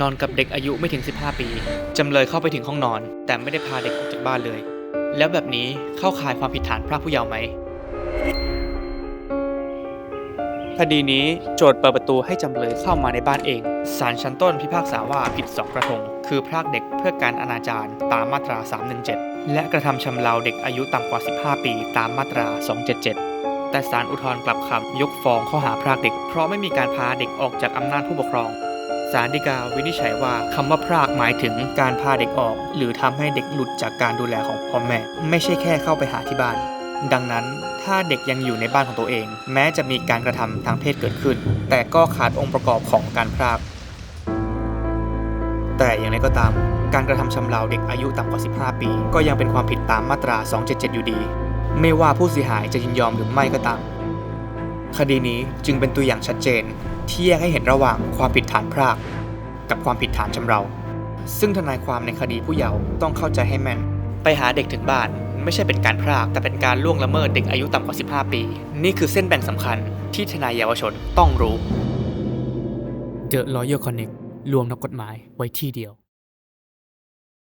นอนกับเด็กอายุไม่ถึง 15 ปี จำเลยเข้าไปถึงห้องนอน แต่ไม่ได้พาเด็กออกจากบ้านเลย แล้วแบบนี้เข้าข่ายความผิดฐานพรากผู้เยาว์ไหม คดีนี้โจทย์เปิดประตูให้จำเลยเข้ามาในบ้านเอง ศาลชั้นต้นพิพากษาว่าผิด 2 กระทง คือพรากเด็กเพื่อการอนาจารตามมาตรา 317 และกระทำชำเราเด็กอายุต่ำกว่า 15 ปี ตามมาตรา 277แต่ศาลอุทธรณ์กลับคำยกฟ้องข้อหาพรากเด็ก เพราะไม่มีการพาเด็กออกจากอำนาจผู้ปกครอง ศาลฎีกาวินิจฉัยว่าคำว่าพรากหมายถึงการพาเด็กออก หรือทำให้เด็กหลุดจากการดูแลของพ่อแม่ ไม่ใช่แค่เข้าไปหาที่บ้าน ดังนั้นถ้าเด็กยังอยู่ในบ้านของตัวเอง แม้จะมีการกระทำทางเพศเกิดขึ้น แต่ก็ขาดองค์ประกอบของการพรากแต่อย่างไรก็ตาม การกระทำชำเราเด็กอายุต่ำกว่า 15 ปี ก็ยังเป็นความผิดตามมาตรา 277 อยู่ดี ไม่ว่าผู้เสียหายจะยินยอมหรือไม่ก็ตาม คดีนี้จึงเป็นตัวอย่างชัดเจน ที่แยกให้เห็นระหว่างความผิดฐานพราก กับความผิดฐานชำเรา ซึ่งทนายความในคดีผู้เยาว์ต้องเข้าใจให้แม่น ไปหาเด็กถึงบ้าน ไม่ใช่เป็นการพราก แต่เป็นการล่วงละเมิดเด็กอายุต่ำกว่า 15 ปี นี่คือเส้นแบ่งสำคัญที่ทนายเยาวชนต้องรู้ The Lawyer Connect รวมนักกฎหมายไว้ที่เดียว